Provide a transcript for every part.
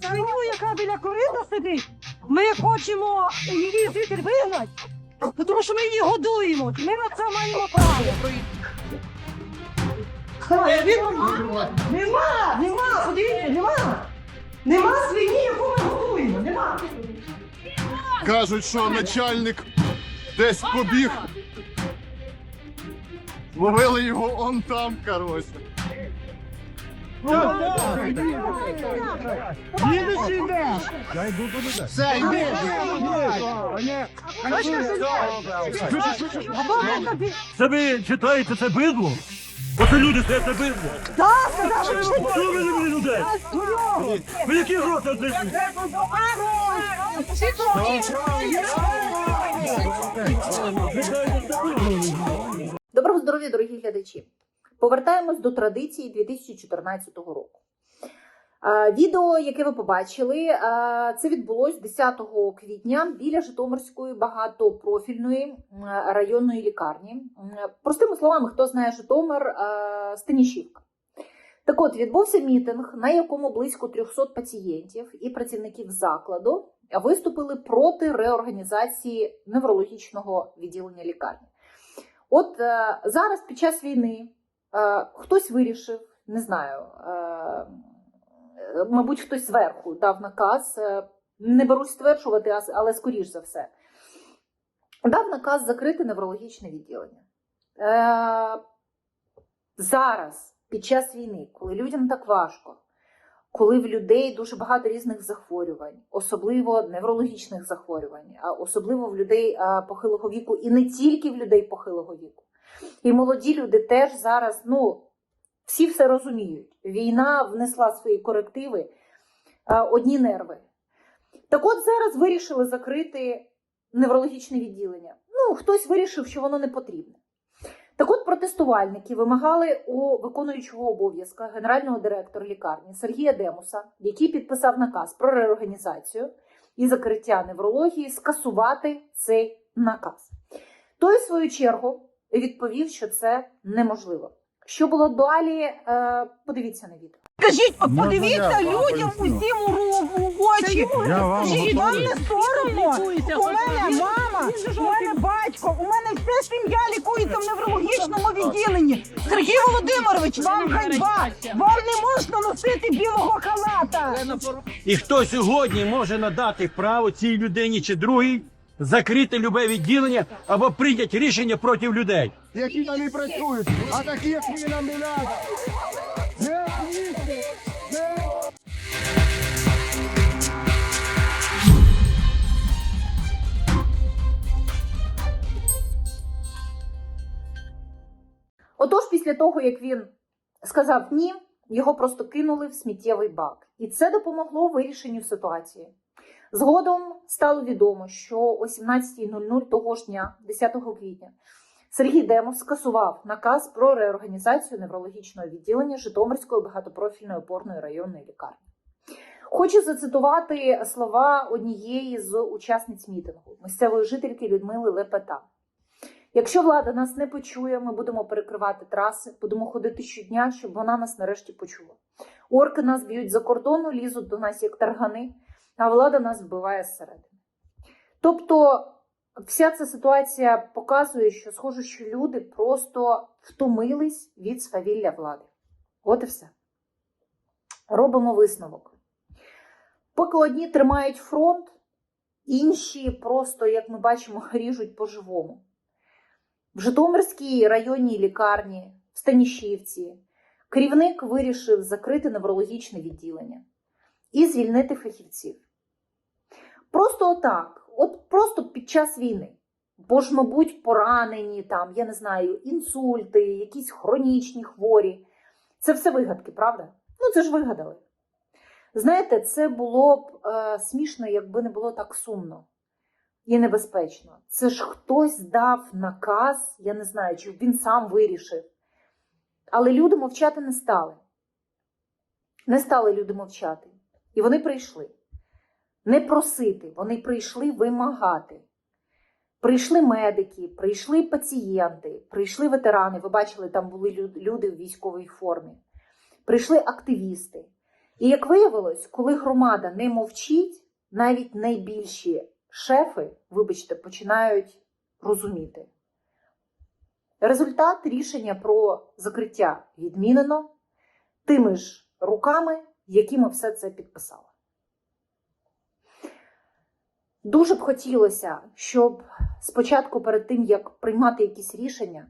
Свиню, яка біля корита сидить, ми хочемо її звідти вигнати, тому що ми її годуємо. Ми на це маємо право. Нема, нема, нема, подивіться, нема. Нема свині, яку ми годуємо, нема. Кажуть, що начальник десь побіг. Ловили його он там, коротше. Все, йди. Або ми тобі. Це ви читаєте це бидло? Оце люди це це бидло. Так, що ви не мені людей? Ви які гроші отримуєте? Доброго здоров'я, дорогі глядачі! Повертаємось до традиції 2014 року. Відео, яке ви побачили, це відбулось 10 квітня біля Житомирської багатопрофільної районної лікарні. Простими словами, хто знає Житомир, Станішівка. Так от відбувся мітинг, на якому близько 300 пацієнтів і працівників закладу виступили проти реорганізації неврологічного відділення лікарні. От е, зараз під час війни е, хтось вирішив, не знаю, е, мабуть, хтось зверху дав наказ, е, не берусь стверджувати, але скоріш за все, дав наказ закрити неврологічне відділення. Е, зараз, під час війни, коли людям так важко, коли в людей дуже багато різних захворювань, особливо неврологічних захворювань, а особливо в людей похилого віку, і не тільки в людей похилого віку. І молоді люди теж зараз, ну, всі все розуміють. Війна внесла свої корективи, одні нерви. Так от зараз вирішили закрити неврологічне відділення. Ну, хтось вирішив, що воно не потрібне. Так от протестувальники вимагали у виконуючого обов'язка генерального директора лікарні Сергія Демуса, який підписав наказ про реорганізацію і закриття неврології, скасувати цей наказ. Той, в свою чергу, відповів, що це неможливо. Що було далі? Е, подивіться на відео. Скажіть, от подивіться людям усім у ру- в очі. Я вам Скажіть, вам готовий. не соромно? У мене мама, у мене батько, у мене вся сім'я лікується в неврологічному відділенні. Сергій Володимирович, вам ганьба! Вам не можна носити білого халата! І хто сьогодні може надати право цій людині чи другій закрити любе відділення або прийняти рішення проти людей? Які там і працюють, а такі, як ви нам не надо. Отож, після того, як він сказав ні, його просто кинули в сміттєвий бак. І це допомогло вирішенню ситуації. Згодом стало відомо, що о 17.00 того ж дня, 10 квітня, Сергій Демос скасував наказ про реорганізацію неврологічного відділення Житомирської багатопрофільної опорної районної лікарні. Хочу зацитувати слова однієї з учасниць мітингу, місцевої жительки Людмили Лепета. Якщо влада нас не почує, ми будемо перекривати траси, будемо ходити щодня, щоб вона нас нарешті почула. Орки нас б'ють за кордону, лізуть до нас як таргани, а влада нас вбиває зсередини. Тобто, вся ця ситуація показує, що схоже, що люди просто втомились від свавілля влади. От і все. Робимо висновок. Поки одні тримають фронт, інші просто, як ми бачимо, ріжуть по-живому. В Житомирській районній лікарні в Станішівці керівник вирішив закрити неврологічне відділення і звільнити фахівців. Просто отак, от просто під час війни. Бо ж, мабуть, поранені, там, я не знаю, інсульти, якісь хронічні хворі. Це все вигадки, правда? Ну, це ж вигадали. Знаєте, це було б е, смішно, якби не було так сумно і небезпечно. Це ж хтось дав наказ, я не знаю, чи він сам вирішив. Але люди мовчати не стали. Не стали люди мовчати. І вони прийшли. Не просити, вони прийшли вимагати. Прийшли медики, прийшли пацієнти, прийшли ветерани, ви бачили, там були люди в військовій формі, прийшли активісти. І як виявилось, коли громада не мовчить, навіть найбільші шефи, вибачте, починають розуміти. Результат рішення про закриття відмінено тими ж руками, якими все це підписали. Дуже б хотілося, щоб спочатку, перед тим як приймати якісь рішення,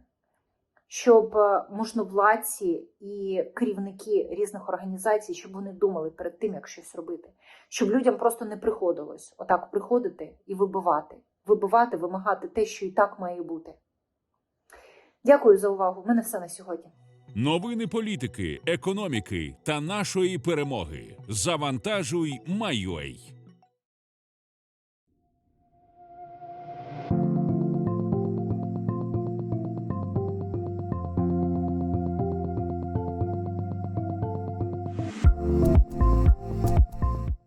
щоб е, можновладці і керівники різних організацій, щоб вони думали перед тим, як щось робити, щоб людям просто не приходилось отак приходити і вибивати, вибивати, вимагати те, що і так має бути. Дякую за увагу. У мене все на сьогодні. Новини політики, економіки та нашої перемоги. Завантажуй, Майой.